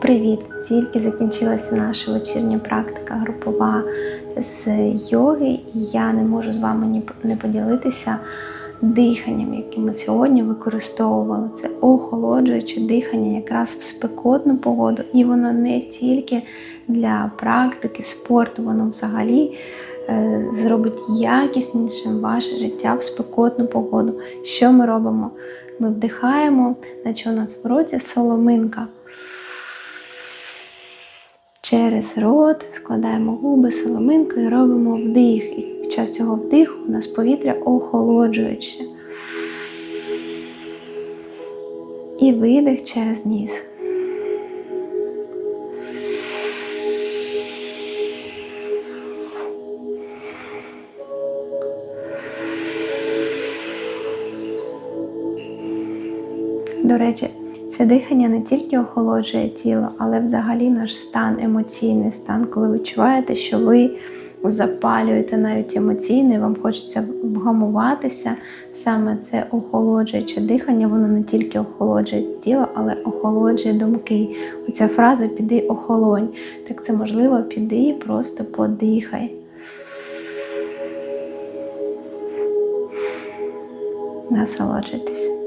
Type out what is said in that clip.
Привіт! Тільки закінчилася наша вечірня практика групова з йоги, і я не можу з вами не поділитися диханням, яке ми сьогодні використовували. Це охолоджуюче дихання якраз в спекотну погоду, і воно не тільки для практики спорту, воно взагалі е, зробить якіснішим ваше життя в спекотну погоду. Що ми робимо? Ми вдихаємо, наче у нас в роті соломинка. Через рот складаємо губи соломинкою робимо вдих. І під час цього вдиху у нас повітря охолоджуюче. І видих через ніс. До речі, це дихання не тільки охолоджує тіло, але взагалі наш стан, емоційний стан, коли ви відчуваєте, що ви запалюєте навіть емоційно, і вам хочеться вгамуватися. Саме це охолоджуюче дихання, воно не тільки охолоджує тіло, але охолоджує думки. Оця фраза піди охолонь. Так це можливо, піди і просто подихай. Насолоджуйтесь.